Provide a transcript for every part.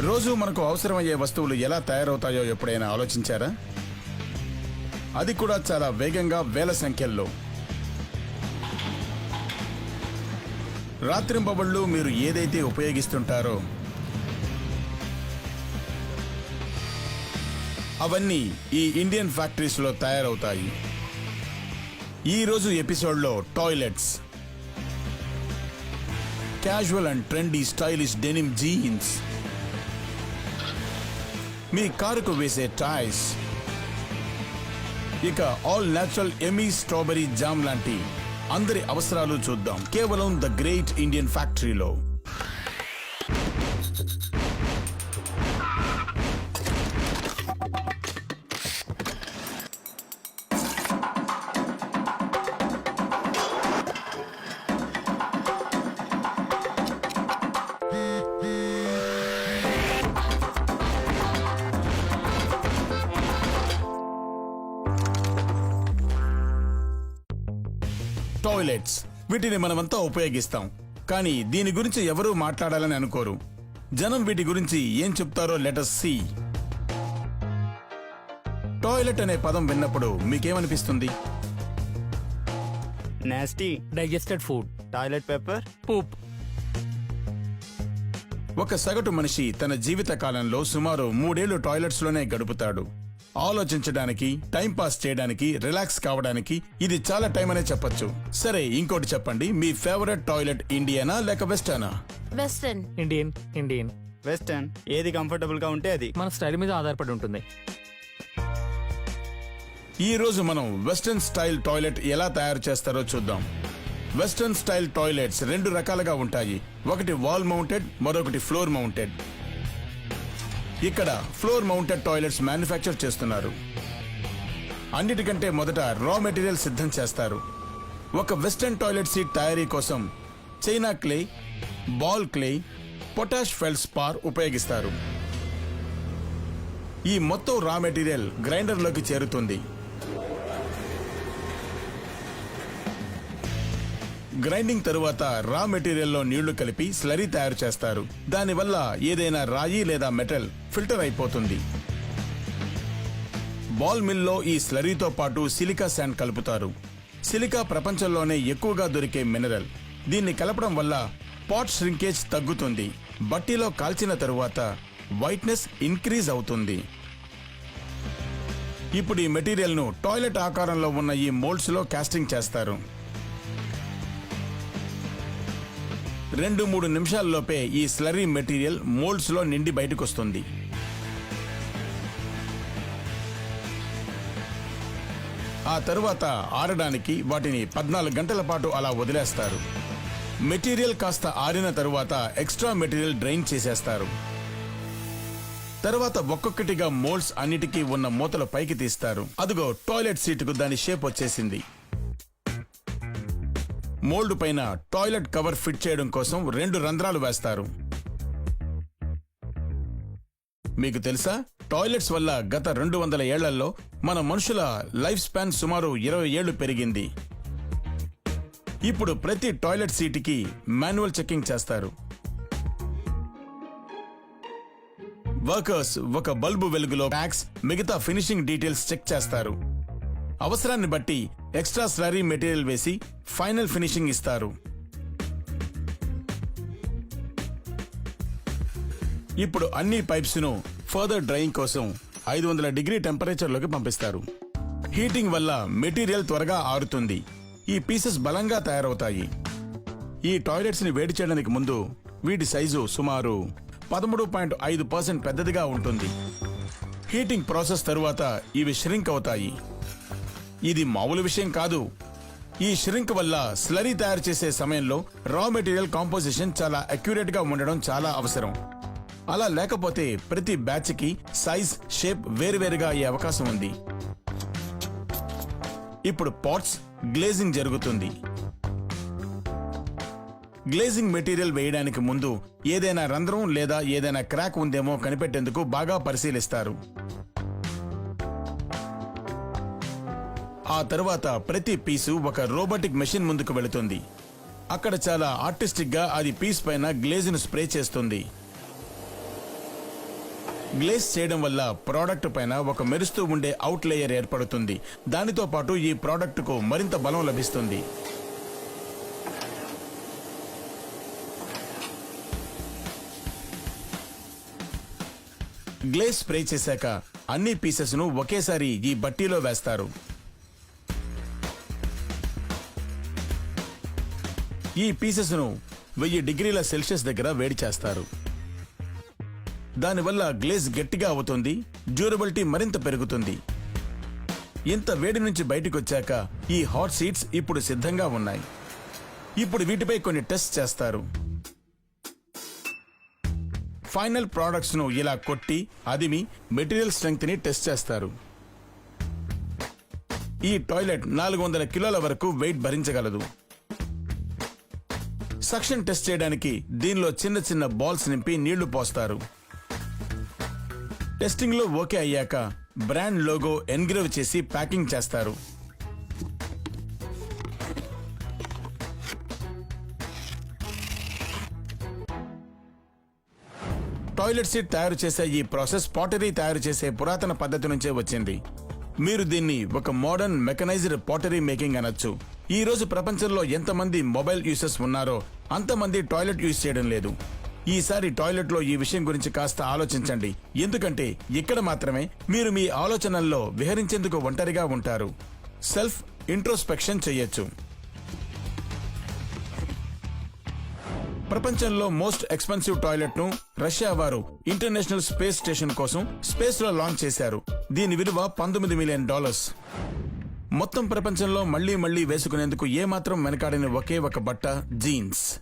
రోజు మనకు అవసరమయ్యే వస్తువులు ఎలా తయారవుతాయో ఎప్పుడైనా ఆలోచించారా? అది కూడా చాలా వేగంగా వేల సంఖ్యల్లో. రాత్రింబవళ్ళు మీరు ఏదైతే ఉపయోగిస్తుంటారో అవన్నీ ఈ ఇండియన్ ఫ్యాక్టరీస్లో తయారవుతాయి. ఈ రోజు ఎపిసోడ్లో toilets. Casual and trendy stylish denim jeans. మీ కారుకు వేసే టాయ్స్. ఇక ఆల్ నేచురల్ ఎమీ స్ట్రాబెరీ జామ్ లాంటి అందరి అవసరాలు చూద్దాం. కేవలం ద గ్రేట్ ఇండియన్ ఫ్యాక్టరీలో టాయిలెట్స్ వీటిని మనమంతా ఉపయోగిస్తాం. కానీ దీని గురించి ఎవరూ మాట్లాడాలని అనుకోరు. జనం వీటి గురించి ఏం చెప్తారో లెటస్ సి. టాయిలెట్ అనే పదం విన్నప్పుడు మీకేమనిపిస్తుంది? Nasty digested food toilet paper poop ఒక సగటు మనిషి తన జీవిత కాలంలో సుమారు మూడేళ్ళు టాయిలెట్స్లోనే గడుపుతాడు. ఆలోచించడానికి టైం పాస్ చేయడానికి రిలాక్స్ కావడానికి ఇది చాలా టైం అనే చెప్పొచ్చు. సరే ఇంకోటి చెప్పండి. మీ ఫేవరెట్ టాయిలెట్ ఇండియానా లేక వెస్టర్నా? వెస్టర్న్. Indian Indian. వెస్టర్న్. ఏది కంఫర్టబుల్గా ఉంటే అది. మన స్టైల్ మీద ఆధారపడి ఉంటుంది. ఈ రోజు మనం వెస్టర్న్ స్టైల్ టాయిలెట్ ఎలా తయారు చేస్తారో చూద్దాం. వెస్టర్న్ స్టైల్ టాయిలెట్స్ రెండు రకాలుగా ఉంటాయి. ఒకటి వాల్ మౌంటెడ్ మరొకటి ఫ్లోర్ మౌంటెడ్ ఇక్కడ ఫ్లోర్ మౌంటెడ్ టాయిలెట్స్ మ్యానుఫ్యాక్చర్ చేస్తున్నారు. అన్నిటికంటే మొదట రా మెటీరియల్ సిద్ధం చేస్తారు. ఒక వెస్టర్న్ టాయిలెట్ సీట్ తయారీ కోసం china clay ball clay potash feldspar ఉపయోగిస్తారు. ఈ మొత్తం రా మెటీరియల్ గ్రైండర్లోకి చేరుతుంది. గ్రైండింగ్ తరువాత రా మెటీరియల్లో నీళ్ళు కలిపి స్లరీ తయారు చేస్తారు. దానివల్ల ఏదైనా రాయి లేదా మెటల్ ఫిల్టర్ అయిపోతుంది. బాల్ మిల్లో ఈ స్లరీతో పాటు సిలికా శాండ్ కలుపుతారు. సిలికా ప్రపంచంలోనే ఎక్కువగా దొరికే మినరల్. దీన్ని కలపడం వల్ల పాట్ ష్రింకేజ్ తగ్గుతుంది. బట్టీలో కాల్చిన తరువాత వైట్నెస్ ఇంక్రీజ్ అవుతుంది. ఇప్పుడు ఈ మెటీరియల్ను టాయిలెట్ ఆకారంలో ఉన్న ఈ మోల్డ్స్లో కాస్టింగ్ చేస్తారు. రెండు మూడు నిమిషాల్లోపే ఈ స్లరీ మెటీరియల్ మోల్డ్స్లో నిండి బయటకు వస్తుంది ఆ తరువాత ఆరడానికి వాటిని పద్నాలుగు గంటల పాటు అలా వదిలేస్తారు. మెటీరియల్ కాస్త ఆరిన తరువాత ఎక్స్ట్రా మెటీరియల్ డ్రైన్ చేసేస్తారు. తర్వాత ఒక్కొక్కటిగా మోల్డ్స్ అన్నిటికీ ఉన్న మూతలు పైకి తీస్తారు. అదిగో టాయిలెట్ సీటుకు దాని షేప్ వచ్చేసింది. మోల్డ్ పైన టాయిలెట్ కవర్ ఫిట్ చేయడం కోసం రెండు రంధ్రాలు వేస్తారు. మీకు తెలుసా? టాయిలెట్స్ వల్ల గత రెండు వందల ఏళ్ళలో మన మనుషుల లైఫ్ స్పాన్ సుమారు ఇరవై ఏళ్ళు పెరిగింది. ఇప్పుడు ప్రతి టాయిలెట్ సీటుకి మాన్యువల్ చెకింగ్ చేస్తారు. వర్కర్స్ ఒక బల్బు వెలుగులో ప్యాక్స్ మిగతా ఫినిషింగ్ డీటెయిల్స్ చెక్ చేస్తారు. అవసరాన్ని బట్టి ఎక్స్ట్రా స్లరీ మెటీరియల్ వేసి ఫైనల్ ఫినిషింగ్ ఇస్తారు. ఇప్పుడు అన్ని పైప్స్ను ఫర్దర్ డ్రైయింగ్ కోసం ఐదు వందల డిగ్రీ టెంపరేచర్లోకి పంపిస్తారు. హీటింగ్ వల్ల మెటీరియల్ త్వరగా ఆరుతుంది. ఈ పీసెస్ బలంగా తయారవుతాయి. ఈ టాయిలెట్స్ని వేడి చేయడానికి ముందు వీటి సైజు సుమారు పదమూడు పాయింట్ ఐదు పర్సెంట్ పెద్దదిగా ఉంటుంది. హీటింగ్ ప్రాసెస్ తరువాత ఇవి ష్రింక్ అవుతాయి. ఇది మామూలు విషయం కాదు. ఈ ష్రింక్ వల్ల స్లరీ తయారు చేసే సమయంలో రా మెటీరియల్ కాంపోజిషన్ చాలా అక్యురేట్గా ఉండడం చాలా అవసరం. అలా లేకపోతే ప్రతి బ్యాచ్కి సైజ్ షేప్ వేరువేరుగా అయ్యే అవకాశం ఉంది. ఇప్పుడు పాట్స్ గ్లేజింగ్ జరుగుతుంది. గ్లేజింగ్ మెటీరియల్ వేయడానికి ముందు ఏదైనా రంధ్రం లేదా ఏదైనా క్రాక్ ఉందేమో కనిపెట్టేందుకు బాగా పరిశీలిస్తారు. ఆ తర్వాత ప్రతి పీసు ఒక రోబోటిక్ మెషిన్ ముందుకు వెళుతుంది. అక్కడ చాలా ఆర్టిస్టిక్గా అది పీస్ పైన గ్లేజ్ను స్ప్రే చేస్తుంది. గ్లేజ్ చేయడం వల్ల ప్రోడక్ట్ పైన ఒక మెరుస్తూ ఉండే అవుట్ లేయర్ ఏర్పడుతుంది. దానితో పాటు ఈ ప్రోడక్ట్కు మరింత బలం లభిస్తుంది. గ్లేజ్ స్ప్రే చేశాక అన్ని పీసెస్ను ఒకేసారి ఈ బట్టీలో వేస్తారు. ఈ పీసెస్ను వెయ్యి డిగ్రీల సెల్సియస్ దగ్గర వేడి చేస్తారు. దానివల్ల గ్లేజ్ గట్టిగా అవుతుంది డ్యూరబిలిటీ మరింత పెరుగుతుంది. ఇంత వేడి నుంచి బయటకు వచ్చాక ఈ హాట్ సీట్స్ ఇప్పుడు సిద్ధంగా ఉన్నాయి. ఇప్పుడు వీటిపై కొన్ని టెస్ట్ చేస్తారు. ఫైనల్ ప్రోడక్ట్స్ను ఇలా కొట్టి అదిమి మెటీరియల్ స్ట్రెంగ్త్ని టెస్ట్ చేస్తారు. ఈ టాయిలెట్ నాలుగు వందల కిలోల వరకు వెయిట్ భరించగలదు. సక్షన్ టెస్ట్ చేయడానికి దీనిలో చిన్న చిన్న బాల్స్ నింపి నీళ్ళు పోస్తారు. టెస్టింగ్లో ఓకే అయ్యాక బ్రాండ్ లోగో ఎన్గ్రేవ్ చేసి ప్యాకింగ్ చేస్తారు. టాయిలెట్ సీట్ తయారు చేసే ఈ ప్రాసెస్ పాటరీ తయారు చేసే పురాతన పద్ధతి నుంచే వచ్చింది. మీరు దీన్ని ఒక మోడర్న్ మెకనైజ్డ్ పాటరీ మేకింగ్ అనొచ్చు. ఈ రోజు ప్రపంచంలో ఎంతమంది మొబైల్ యూసర్స్ ఉన్నారో అంతమంది టాయిలెట్ యూజ్ చేయడం లేదు. ఈసారి టాయిలెట్లో ఈ విషయం గురించి కాస్త ఆలోచించండి. ఎందుకంటే ఇక్కడ మాత్రమే మీరు మీ ఆలోచనల్లో విహరించేందుకు ఒంటరిగా ఉంటారు. సెల్ఫ్ ఇంట్రోస్పెక్షన్ చేయొచ్చు. ప్రపంచంలో మోస్ట్ ఎక్స్పెన్సివ్ టాయిలెట్ను రష్యా వారు ఇంటర్నేషనల్ స్పేస్ స్టేషన్ కోసం స్పేస్లో లాంచ్ చేశారు. దీని విలువ పంతొమ్మిది మిలియన్ డాలర్స్. మొత్తం ప్రపంచంలో మళ్ళీ మళ్ళీ వేసుకునేందుకు ఏమాత్రం వెనకాడిన ఒకే ఒక బట్ట జీన్స్.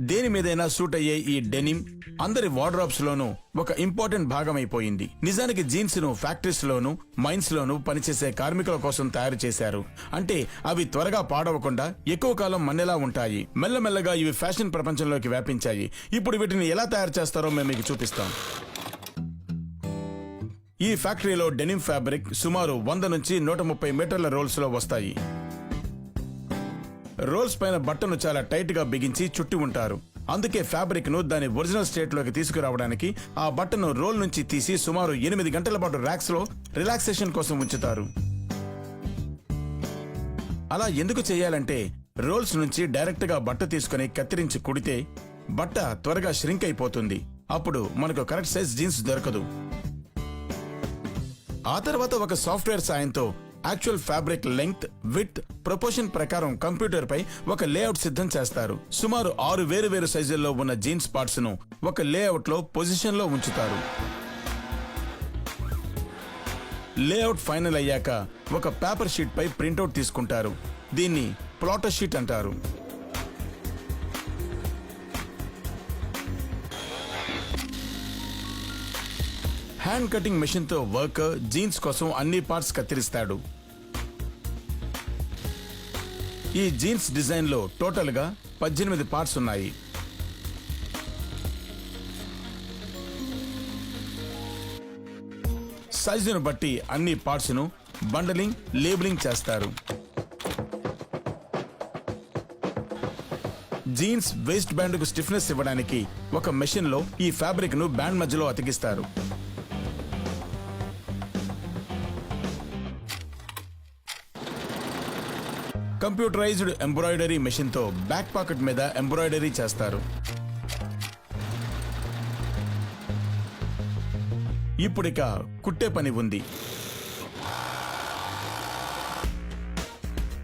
దేని మీదైనా సూట్ అయ్యే ఈ డెనిమ్ అందరి వార్డ్రాప్స్ లోనూ ఒక ఇంపార్టెంట్ భాగం అయిపోయింది నిజానికి జీన్స్ను ఫ్యాక్టరీస్ లోను మైన్స్ లోను పనిచేసే కార్మికుల కోసం తయారు చేశారు. అంటే అవి త్వరగా పాడవకుండా ఎక్కువ కాలం మన్నెలా ఉంటాయి. మెల్లమెల్లగా ఇవి ఫ్యాషన్ ప్రపంచంలోకి వ్యాపించాయి. ఇప్పుడు వీటిని ఎలా తయారు చేస్తారో మేము మీకు చూపిస్తాం. ఈ ఫ్యాక్టరీలో డెనిమ్ ఫ్యాబ్రిక్ సుమారు వంద నుంచి నూట ముప్పై మీటర్ల రోల్స్లో వస్తాయి. రోల్స్ పైన బట్టను చాలా టైట్గా బిగించి చుట్టి ఉంటారు. అందుకే ఫ్యాబ్రిక్ను దాని ఒరిజినల్ స్టేట్లోకి తీసుకురావడానికి ఆ బట్టను రోల్ నుంచి తీసి సుమారు ఎనిమిది గంటల పాటు ర్యాక్స్లో రిలాక్సేషన్ కోసం ఉంచుతారు. అలా ఎందుకు చేయాలంటే రోల్స్ నుంచి డైరెక్ట్గా బట్ట తీసుకుని కత్తిరించి కుడితే బట్ట త్వరగా ష్రింక్ అయిపోతుంది. అప్పుడు మనకు కరెక్ట్ సైజ్ జీన్స్ దొరకదు. ఆ తర్వాత ఒక సాఫ్ట్వేర్ సాయంతో actual fabric length with proportion ప్రకారం కంప్యూటర్ పై ఒక లేఅవుట్ సిద్ధం చేస్తారు. సుమారు ఆరు వేరు వేరు సైజుల్లో ఉన్న జీన్స్ పార్ట్స్ను ఒక లేఅవుట్లో పొజిషన్లో ఉంచుతారు. లేఅవుట్ ఫైనల్ అయ్యాక ఒక పేపర్ షీట్ పై ప్రింట్అవుట్ తీసుకుంటారు. దీన్ని ప్లాటర్ షీట్ అంటారు. హ్యాండ్ కటింగ్ మెషిన్తో వర్కర్ జీన్స్ కోసం అన్ని పార్ట్స్ కత్తిరిస్తాడు. ఈ జీన్స్ డిజైన్లో టోటల్గా పద్దెనిమిది పార్ట్స్ ఉన్నాయి. సైజును బట్టి అన్ని పార్ట్స్ను బండలింగ్ లేబులింగ్ చేస్తారు. జీన్స్ వేస్ట్ బ్యాండ్కు స్టిఫ్నెస్ ఇవ్వడానికి ఒక మెషిన్లో ఈ ఫ్యాబ్రిక్ను బ్యాండ్ మధ్యలో అతికిస్తారు. కంప్యూటరైజ్డ్ ఎంబ్రాయిడరీ మెషిన్తో బ్యాక్ పాకెట్ మీద ఎంబ్రాయిడరీ చేస్తారు. ఇప్పుడిక కుట్టే పని ఉంది.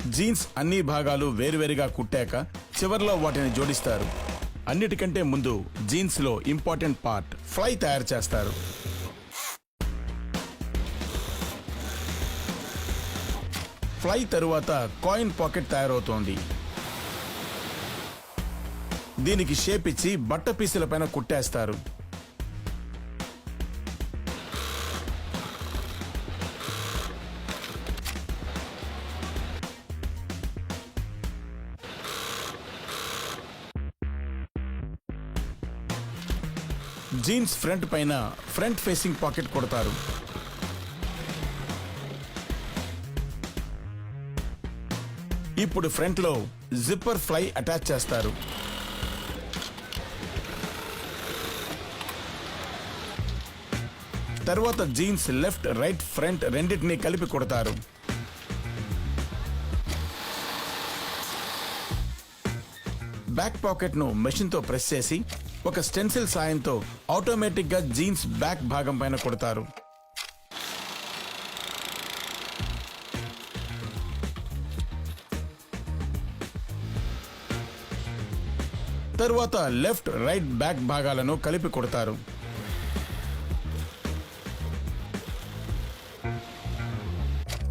జీన్స్ అన్ని భాగాలు వేరువేరుగా కుట్టాక చివర్లో వాటిని జోడిస్తారు. అన్నిటికంటే ముందు జీన్స్లో ఇంపార్టెంట్ పార్ట్ ఫ్లై తయారు చేస్తారు. ఫ్లై తరువాత కాయిన్ పాకెట్ తయారవుతోంది. దీనికి షేప్ ఇచ్చి బట్ట పీసుల పైన కుట్టేస్తారు. జీన్స్ ఫ్రంట్ పైన ఫ్రంట్ ఫేసింగ్ పాకెట్ కొడతారు. ఇప్పుడు ఫ్రంట్లో జిప్పర్ ఫ్లై అటాచ్ చేస్తారు. తర్వాత జీన్స్ లెఫ్ట్ రైట్ ఫ్రంట్ రెండింటినీ కలిపి కొడతారు. బ్యాక్ పాకెట్ను మెషిన్తో ప్రెస్ చేసి ఒక స్టెన్సిల్ సాయంతో ఆటోమేటిక్గా జీన్స్ బ్యాక్ భాగం పైన కొడతారు. తరువాత లెఫ్ట్ రైట్ బ్యాక్ భాగాలను కలిపి కొడతారు.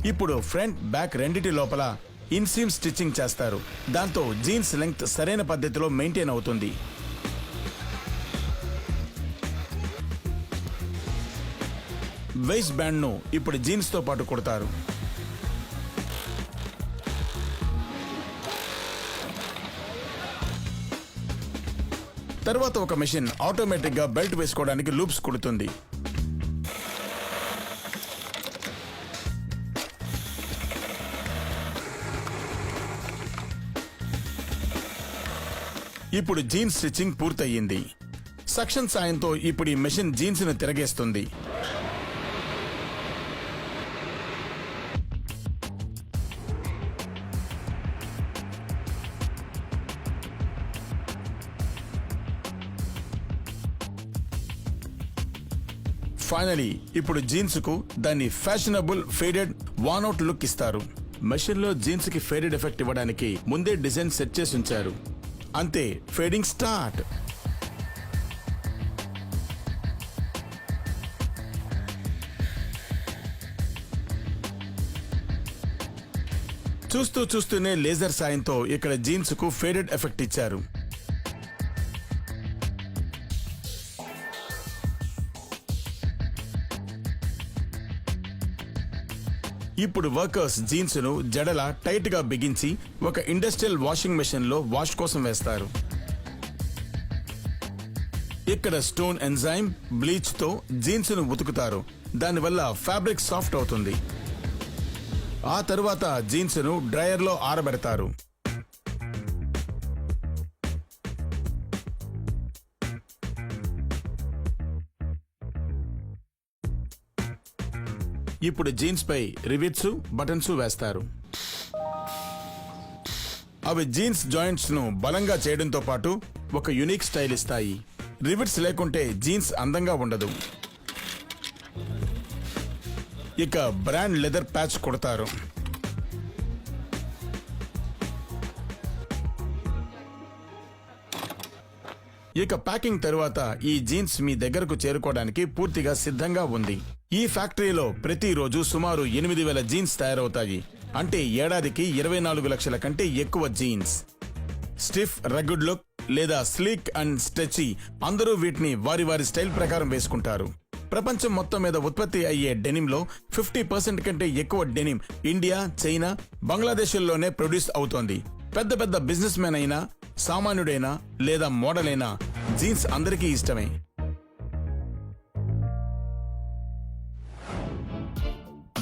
ఇప్పుడు ఫ్రంట్ బ్యాక్ రెండిటి లోపల ఇన్సీమ్ స్టిచ్చింగ్ చేస్తారు. దాంతో జీన్స్ లెంగ్త్ సరైన పద్ధతిలో మెయింటైన్ అవుతుంది. వెయిస్ బ్యాండ్ను ఇప్పుడు జీన్స్తో పాటు కుడతారు. తర్వాత ఒక మెషిన్ ఆటోమేటిక్గా బెల్ట్ వేసుకోవడానికి లూప్స్ కుడుతుంది. ఇప్పుడు జీన్స్ స్టిచ్చింగ్ పూర్తయింది సక్షన్ సాయంతో ఇప్పుడు ఈ మెషిన్ జీన్స్ను తిరగేస్తుంది. ఫైనలీ ఇప్పుడు జీన్స్కు దాన్ని ఫ్యాషనబుల్ ఫేడెడ్ వానౌట్ లుక్ ఇస్తారు. మెషిన్లో జీన్స్కి ఫేడెడ్ ఎఫెక్ట్ ఇవ్వడానికి ముందే డిజైన్ సెట్ చేసి ఉంచారు. అంతే ఫేడింగ్ స్టార్ట్ చూస్తూ చూస్తూనే లేజర్ సాయంతో ఇక్కడ జీన్స్కు ఫేడెడ్ ఎఫెక్ట్ ఇచ్చారు. ఇప్పుడు వర్కర్స్ జీన్స్ను జడల టైట్గా బిగించి ఒక ఇండస్ట్రియల్ వాషింగ్ మెషిన్లో వాష్ కోసం వేస్తారు. ఇక్కడ స్టోన్ ఎంజైమ్ బ్లీచ్తో జీన్స్ను ఉతుకుతారు. దానివల్ల ఫ్యాబ్రిక్ సాఫ్ట్ అవుతుంది. ఆ తరువాత జీన్స్ను డ్రయర్లో ఆరబెడతారు. ఇప్పుడు జీన్స్ పై రివిట్స్ బటన్స్ వేస్తారు. అవి జీన్స్ జాయింట్స్ను బలంగా చేయడంతో పాటు ఒక యునిక్ స్టైల్ ఇస్తాయి. రివిట్స్ లేకుంటే జీన్స్ అందంగా ఉండదు. ఇక బ్రాండ్ లెదర్ ప్యాచ్ కొడతారు. ఇక ప్యాకింగ్ తరువాత ఈ జీన్స్ మీ దగ్గరకు చేరుకోవడానికి పూర్తిగా సిద్ధంగా ఉంది. ఈ ఫ్యాక్టరీలో ప్రతిరోజు సుమారు ఎనిమిది వేల జీన్స్ తయారవుతాయి. అంటే ఏడాదికి ఇరవై నాలుగు లక్షల కంటే ఎక్కువ జీన్స్. స్టిఫ్ రగ్గుడ్ లుక్ లేదా స్లీక్ అండ్ స్ట్రెచీ అందరూ వీటిని వారి వారి స్టైల్ ప్రకారం వేసుకుంటారు. ప్రపంచం మొత్తం మీద ఉత్పత్తి అయ్యే డెనిమ్లో ఫిఫ్టీ పర్సెంట్ కంటే ఎక్కువ డెనిమ్ ఇండియా చైనా బంగ్లాదేశ్లోనే ప్రొడ్యూస్ అవుతోంది. పెద్ద పెద్ద బిజినెస్ మ్యాన్ అయినా సామాన్యుడైనా లేదా మోడల్ అయినా జీన్స్ అందరికీ ఇష్టమే.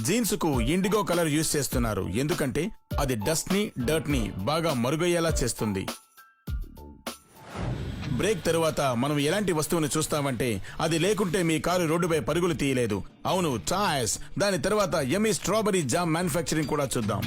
జీన్స్కు ఇండిగో కలర్ యూస్ చేస్తున్నారు. ఎందుకంటే అది డస్ట్ని డర్ట్ని బాగా మరుగయ్యేలా చేస్తుంది. బ్రేక్ తరువాత మనం ఎలాంటి వస్తువుని చూస్తామంటే అది లేకుంటే మీ కారు రోడ్డుపై పరుగులు తీయలేదు. అవును టాయస్ దాని తర్వాత ఎమి స్ట్రాబెరీ జామ్ మ్యానుఫ్యాక్చరింగ్ కూడా చూద్దాం.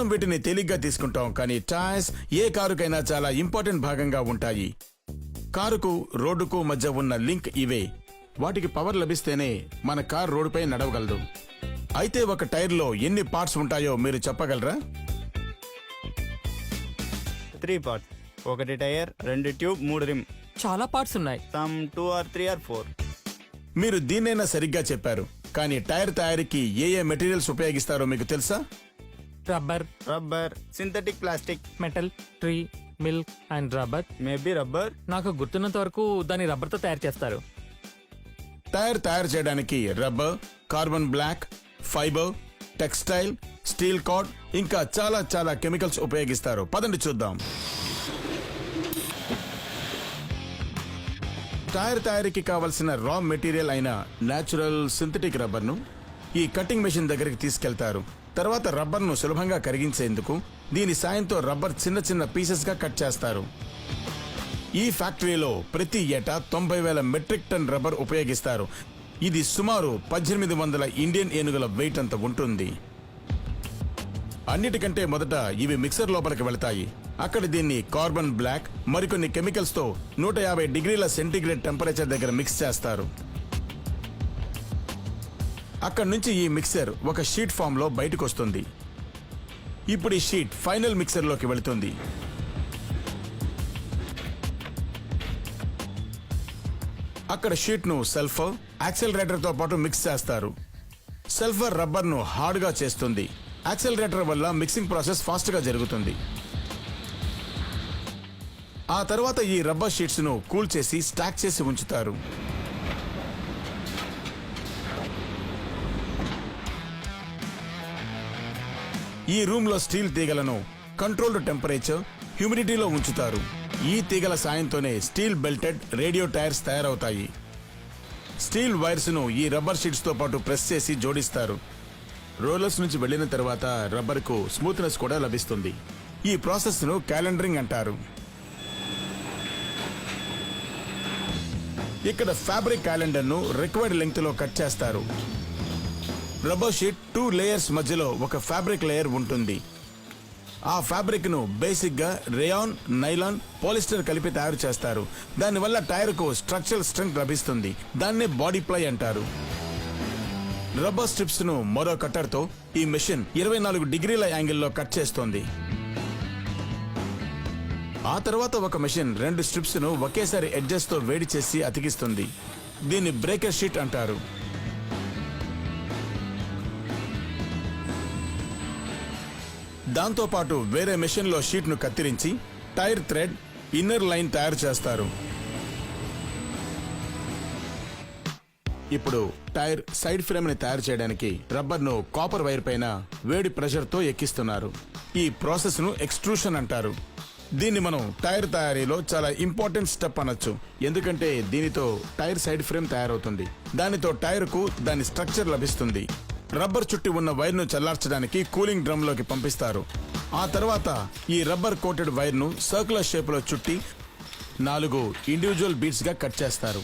మనం వీటిని తేలిగ్గా తీసుకుంటాం కానీ టైర్స్ ఏ కారుకైనా చాలా ఇంపార్టెంట్ భాగంగా ఉంటాయి. కారుకు రోడ్డుకు మధ్య ఉన్న లింక్ ఇవే. వాటికి పవర్ లభిస్తేనే మన కార్ రోడ్డుపై నడవగలదు. అయితే ఒక టైర్లో ఎన్ని పార్ట్స్ ఉంటాయో మీరు చెప్పగలరా? త్రీ పార్ట్ ఒకటి టైర్ రెండు ట్యూబ్ మూడు రిమ్. చాలా పార్ట్స్ ఉన్నాయి. Some two or three or four. మీరు దీన్నైనా సరిగ్గా చెప్పారు. కానీ టైర్ తయారీకి ఏ ఏ మెటీరియల్స్ ఉపయోగిస్తారో మీకు తెలుసా? Rubber rubber synthetic plastic metal tree milk and rubber maybe rubber నాకు గుర్తున్నంత వరకు దాన్ని రబ్బర్తో తయారు చేస్తారు. టైర్ తయారు చేయడానికి rubber carbon black fibre textile steel cord ఇంకా చాలా చాలా కెమికల్స్ ఉపయోగిస్తారు. పదండి చూద్దాం. టైర్ తయారీకి కావలసిన రా మెటీరియల్ అయిన న్యాచురల్ సింథటిక్ రబ్బర్ను ఈ కటింగ్ మెషిన్ దగ్గరికి తీసుకెళ్తారు. తర్వాత రబ్బర్ను సులభంగా కరిగించేందుకు దీని సాయంతో రబ్బర్ చిన్న చిన్న పీసెస్గా కట్ చేస్తారు. ఈ ఫ్యాక్టరీలో ప్రతి ఏటా తొంభై వేల మెట్రిక్ టన్ రబ్బర్ ఉపయోగిస్తారు. ఇది సుమారు పద్దెనిమిది వందల ఇండియన్ ఏనుగుల వెయిట్ అంత ఉంటుంది. అన్నిటికంటే మొదట ఇవి మిక్సర్ లోపలికి వెళతాయి. అక్కడ దీన్ని కార్బన్ బ్లాక్ మరికొన్ని కెమికల్స్తో నూట యాభై డిగ్రీల సెంటీగ్రేడ్ టెంపరేచర్ దగ్గర మిక్స్ చేస్తారు. అక్కడి నుంచి ఈ మిక్సర్ ఒక షీట్ ఫామ్లో బయటకు వస్తుంది ఇప్పుడు ఈ షీట్ ఫైనల్ మిక్సర్లోకి వెళుతుంది. అక్కడ షీట్ను సెల్ఫర్ సల్ఫర్ యాక్సెలరేటర్ పాటు మిక్స్ చేస్తారు. సల్ఫర్ రబ్బర్ను హార్డ్గా చేస్తుంది. యాక్సెలరేటర్ వల్ల మిక్సింగ్ ప్రాసెస్ ఫాస్ట్గా జరుగుతుంది. ఆ తర్వాత ఈ రబ్బర్ షీట్స్ను కూల్ చేసి స్టాక్ చేసి ఉంచుతారు. ఈ రూమ్లో స్టీల్ తీగలను కంట్రోల్డ్ టెంపరేచర్ హ్యూమిడిటీలో ఉంచుతారు. ఈ తీగల సాయంతోనే స్టీల్ బెల్టెడ్ రేడియో టైర్స్ తయారవుతాయి. స్టీల్ వైర్స్ను ఈ రబ్బర్ షీట్స్తో పాటు ప్రెస్ చేసి జోడిస్తారు. రోలర్స్ నుంచి వెళ్ళిన తర్వాత రబ్బర్కు స్మూత్నెస్ కూడా లభిస్తుంది. ఈ ప్రాసెస్ను క్యాలెండరింగ్ అంటారు. ఇక్కడ ఫ్యాబ్రిక్ క్యాలెండర్ను రిక్వైర్డ్ లెంగ్త్లో కట్ చేస్తారు. రబ్బర్ షీట్ టూ లేయర్స్ మధ్యలో ఒక ఫ్యాబ్రిక్ లేయర్ ఉంటుంది. ఆ ఫ్యాబ్రిక్ను బేసిక్గా రేయాన్ నైలాన్ పాలిస్టర్ కలిపి తయారు చేస్తారు. దానివల్ల టైర్కు స్ట్రక్చరల్ స్ట్రెంగ్త్ లభిస్తుంది. దాన్నే బాడీ ప్లై అంటారు. రబ్బర్ స్ట్రిప్స్ను మరో కట్టర్తో ఈ మెషిన్ ఇరవై నాలుగు డిగ్రీల యాంగిల్లో కట్ చేస్తోంది. ఆ తర్వాత ఒక మెషిన్ రెండు స్ట్రిప్స్ను ఒకేసారి ఎడ్జెస్తో వేడి చేసి అతికిస్తుంది. దీన్ని బ్రేకర్ షీట్ అంటారు. దాంతో పాటు వేరే మెషిన్లో షీట్ను కత్తిరించి టైర్ థ్రెడ్ ఇన్నర్ లైన్ తయారు చేస్తారు. ఇప్పుడు టైర్ సైడ్ ఫ్రేమ్ని తయారు చేయడానికి రబ్బర్ను కాపర్ వైర్ పైన వేడి ప్రెషర్తో ఎక్కిస్తున్నారు. ఈ ప్రాసెస్ను ఎక్స్ట్రూషన్ అంటారు. దీన్ని మనం టైర్ తయారీలో చాలా ఇంపార్టెంట్ స్టెప్ అనొచ్చు. ఎందుకంటే దీనితో టైర్ సైడ్ ఫ్రేమ్ తయారవుతుంది. దానితో టైర్కు దాని స్ట్రక్చర్ లభిస్తుంది. రబ్బర్ చుట్టి ఉన్న వైర్ను చల్లార్చడానికి కూలింగ్ డ్రమ్లోకి పంపిస్తారు. ఆ తర్వాత ఈ రబ్బర్ కోటెడ్ వైర్ను సర్కులర్ షేప్లో చుట్టి నాలుగు ఇండివిజువల్ బీట్స్గా కట్ చేస్తారు.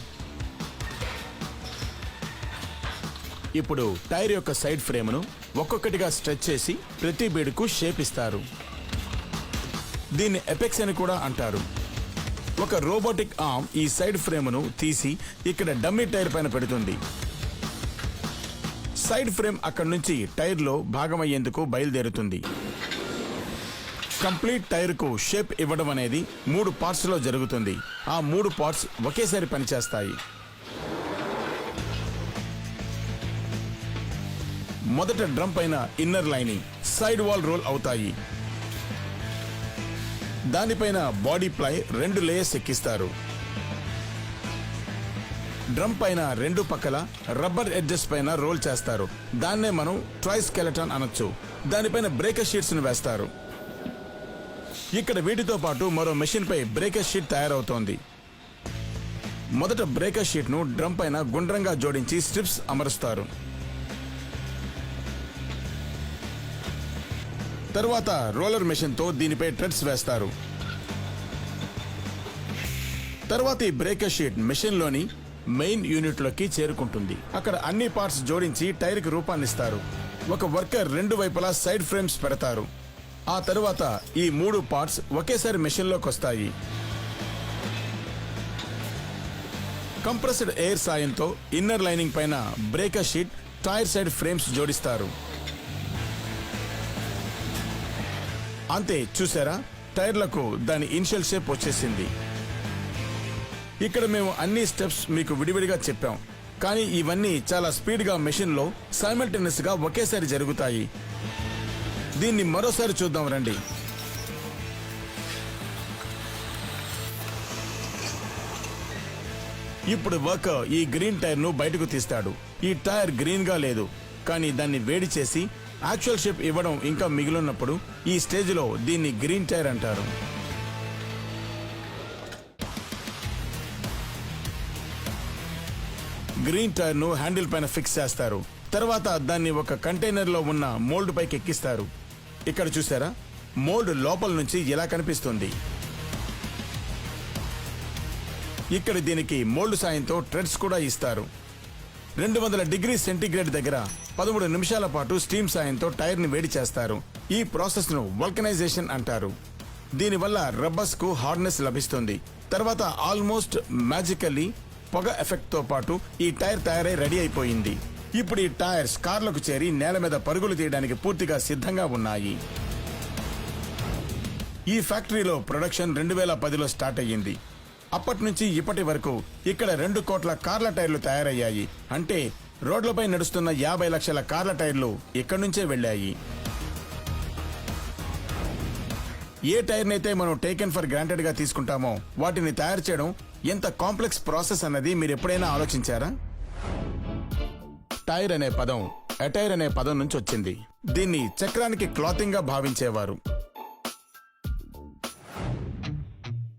ఇప్పుడు టైర్ యొక్క సైడ్ ఫ్రేమ్ను ఒక్కొక్కటిగా స్ట్రెచ్ చేసి ప్రతి బీడుకు షేప్ ఇస్తారు. దీన్ని ఎపెక్స్ అని కూడా అంటారు. ఒక రోబోటిక్ ఆర్మ్ ఈ సైడ్ ఫ్రేమ్ను తీసి ఇక్కడ డమ్మీ టైర్ పైన పెడుతుంది. సైడ్ ఫ్రేమ్ అక్కడి నుంచి టైర్లో భాగమయ్యేందుకు బయలుదేరుతుంది. కంప్లీట్ టైర్కు షేప్ ఇవ్వడం అనేది మూడు పార్ట్స్లో జరుగుతుంది. ఆ మూడు పార్ట్స్ ఒకేసారి పనిచేస్తాయి. మొదట డ్రమ్ పైన inner lining side wall roll అవుతాయి. దానిపైన బాడీ ప్లై రెండు లేయర్స్ ఎక్కిస్తారు. డ్రమ్ పైన రెండు పక్కల రబ్బర్ ఎడ్జెస్ పైన రోల్ చేస్తారు. దాన్నే మనం ట్రై స్కెలటన్ అనొచ్చు. దానిపైన బ్రేకర్ షీట్స్ను వేస్తారు. ఇక్కడ వీటితో పాటు మరో మెషిన్ పై బ్రేకర్ షీట్ తయారవుతోంది. మొదట బ్రేకర్ షీట్ను డ్రమ్ పైన గుండ్రంగా జోడించి స్ట్రిప్స్ అమరుస్తారు. తర్వాత రోలర్ మెషిన్తో దీనిపై ట్రెడ్స్ వేస్తారు. తర్వాత ఈ బ్రేకర్ షీట్ మెషిన్లోని మెయిన్ యూనిట్లోకి చేరుకుంటుంది. అక్కడ అన్ని పార్ట్స్ జోడించి టైర్కి రూపాన్నిస్తారు. ఒక వర్కర్ రెండు వైపులా సైడ్ ఫ్రేమ్స్ పెడతారు. ఆ తరువాత ఈ మూడు పార్ట్స్ ఒకేసారి మెషిన్లోకి వస్తాయి. కంప్రెస్డ్ ఎయిర్ సాయంతో ఇన్నర్ లైనింగ్ పైన breaker sheet tyre side frames జోడిస్తారు. అంతే చూసారా? టైర్లకు దాని ఇనిషియల్ షేప్ వచ్చేసింది. ఇక్కడ మేము అన్ని స్టెప్స్ మీకు విడివిడిగా చెప్పాం. కానీ ఇవన్నీ చాలా స్పీడ్గా మెషిన్లో సైమల్టేనియస్గా ఒకేసారి జరుగుతాయి. దీన్ని మరోసారి చూద్దాం రండి. ఇప్పుడు వర్కర్ ఈ గ్రీన్ టైర్ను బయటకు తీస్తాడు. ఈ టైర్ గ్రీన్గా లేదు. కానీ దాన్ని వేడి చేసి యాక్చువల్ షేప్ ఇవ్వడం ఇంకా మిగిలినప్పుడు ఈ స్టేజ్లో దీన్ని గ్రీన్ టైర్ అంటారు. గ్రీన్ టైర్ను హ్యాండిల్ పైన ఫిక్స్ చేస్తారు. తర్వాత దాన్ని ఒక కంటైనర్లో ఉన్న మోల్డ్ పైకి ఎక్కిస్తారు. ఇక్కడ చూసారా? మోల్డ్ లోపల నుంచి ఇలా కనిపిస్తుంది. ఇక్కడ దీనికి మోల్డ్ సాయంతో ట్రెడ్స్ కూడా ఇస్తారు. రెండు వందల డిగ్రీ సెంటీగ్రేడ్ దగ్గర పదమూడు నిమిషాల పాటు స్టీమ్ సాయంతో టైర్ని వేడి చేస్తారు. ఈ ప్రాసెస్ను వల్కనైజేషన్ అంటారు. దీనివల్ల రబ్బర్స్కు హార్డ్నెస్ లభిస్తుంది. తర్వాత ఆల్మోస్ట్ మ్యాజికల్లీ పొగ ఎఫెక్ట్తో పాటు ఈ టైర్ తయారై రెడీ అయిపోయింది. ఇప్పుడు ఈ టైర్స్ కార్లకు చేరి నేల మీద పరుగులు తీయడానికి పూర్తిగా సిద్ధంగా ఉన్నాయి. ఈ ఫ్యాక్టరీలో ప్రొడక్షన్ రెండు వేల పదిలో స్టార్ట్ అయ్యింది. అప్పటి నుంచి ఇప్పటి వరకు ఇక్కడ రెండు కోట్ల కార్ల టైర్లు తయారయ్యాయి. అంటే రోడ్లపై నడుస్తున్న యాభై లక్షల కార్ల టైర్లు ఇక్కడి నుంచే వెళ్ళాయి. ఏ టైర్నైతే మనం టేకెన్ ఫర్ గ్రాంటెడ్గా తీసుకుంటామో వాటిని తయారు చేయడం ఎంత కాంప్లెక్స్ ప్రాసెస్ అన్నది మీరు ఎప్పుడైనా ఆలోచించారా? టైర్ అనే పదం అటైర్ అనే పదం నుంచి వచ్చింది. దీన్ని చక్రానికి క్లాతింగ్గా భావించేవారు.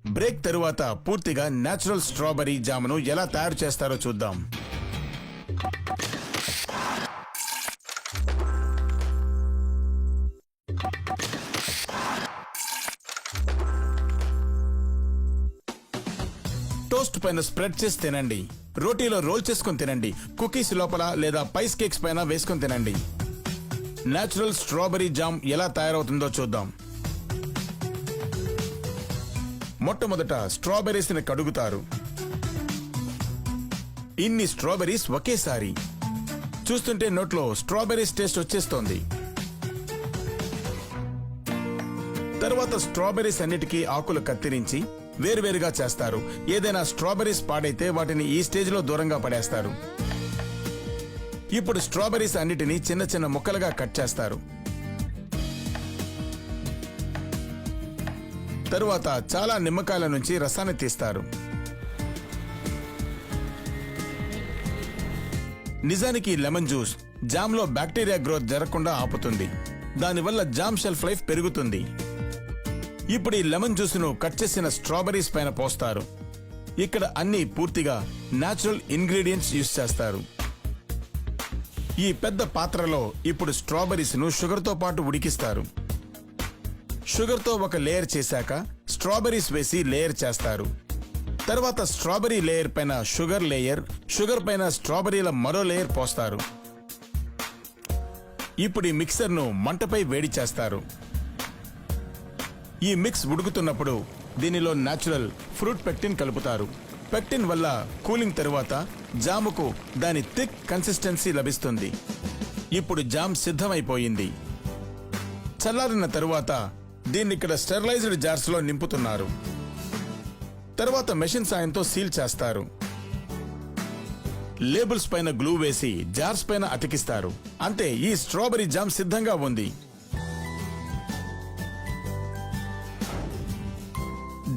బ్రేక్ తరువాత పూర్తిగా నేచురల్ స్ట్రాబెరీ జామును ఎలా తయారు చేస్తారో చూద్దాం. పైన స్ప్రెడ్ చేసి తినండి. రోటీలో రోల్ చేసుకొని తినండి. కుకీస్ లోపల లేదా పైస్ కేక్స్ పైన వేసుకొని తినండి. నేచురల్ స్ట్రాబెరీ జామ్ ఎలా తయారవుతుందో చూద్దాం. మొట్టమొదట స్ట్రాబెర్రీస్ని కడుగుతారు. ఇన్ని స్ట్రాబెర్రీస్ ఒకేసారి. చూస్తుంటే నోట్లో స్ట్రాబెర్రీస్ టేస్ట్ వచ్చేస్తోంది. తర్వాత స్ట్రాబెర్రీస్ అన్నిటికీ ఆకులు కత్తిరించి వేరువేరుగా చేస్తారు. ఏదైనా స్ట్రాబెర్రీస్ పాడైతే వాటిని ఈ స్టేజ్లో దూరంగా పడేస్తారు. ఇప్పుడు స్ట్రాబెర్రీస్ అన్నిటినీ చిన్న చిన్న ముక్కలుగా కట్ చేస్తారు. తరువాత చాలా నిమ్మకాయల నుంచి రసాన్ని తీస్తారు. నిజానికి లెమన్ జ్యూస్ జామ్లో బ్యాక్టీరియా గ్రోత్ జరగకుండా ఆపుతుంది. దానివల్ల జామ్ షెల్ఫ్ లైఫ్ పెరుగుతుంది. ఇప్పుడు ఈ లెమన్ జ్యూస్ను కట్ చేసిన స్ట్రాబెర్రీస్ పైన పోస్తారు. ఇక్కడ అన్ని పూర్తిగా న్యాచురల్ ఇంగ్రీడియంట్స్ యూస్ చేస్తారు. ఈ పెద్ద పాత్రలో ఇప్పుడు స్ట్రాబెరీస్ను ను షుగర్తో పాటు ఉడికిస్తారు. షుగర్తో ఒక లేయర్ చేశాక స్ట్రాబెర్రీస్ వేసి లేయర్ చేస్తారు. తర్వాత స్ట్రాబెర్రీ లేయర్ పైన షుగర్ లేయర్ షుగర్ పైన స్ట్రాబెర్రీల మరో లేయర్ పోస్తారు. ఇప్పుడు ఈ మిక్సర్ను మంటపై వేడి చేస్తారు. ఈ మిక్స్ ఉడుకుతున్నప్పుడు దీనిలో న్యాచురల్ ఫ్రూట్ పెక్టిన్ కలుపుతారు. పెక్టిన్ వల్ల కూలింగ్ తరువాత జాముకు దాని థిక్ కన్సిస్టెన్సీ లభిస్తుంది. ఇప్పుడు జామ్ సిద్ధమైపోయింది. చల్లారిన తరువాత దీన్ని ఇక్కడ స్టెరిలైజ్డ్ జార్స్లో నింపుతున్నారు. తర్వాత మెషిన్ సాయంతో సీల్ చేస్తారు. లేబుల్స్ పైన గ్లూ వేసి జార్స్ పైన అతికిస్తారు. అంతే ఈ స్ట్రాబెరీ జామ్ సిద్ధంగా ఉంది.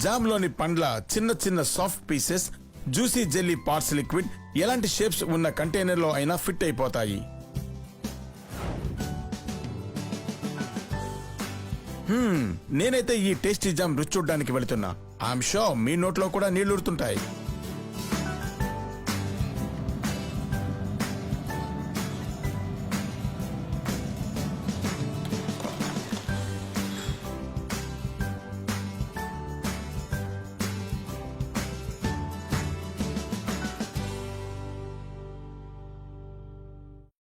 జామ్లోని పండ్ల చిన్న చిన్న soft pieces juicy jelly parts liquid ఎలాంటి షేప్స్ ఉన్న కంటైనర్లో అయినా ఫిట్ అయిపోతాయి. నేనైతే ఈ టేస్టీ జామ్ రుచి చూడడానికి వెళుతున్నా. ఐఎమ్ షో మీ నోట్లో కూడా నీళ్ళుడుతుంటాయి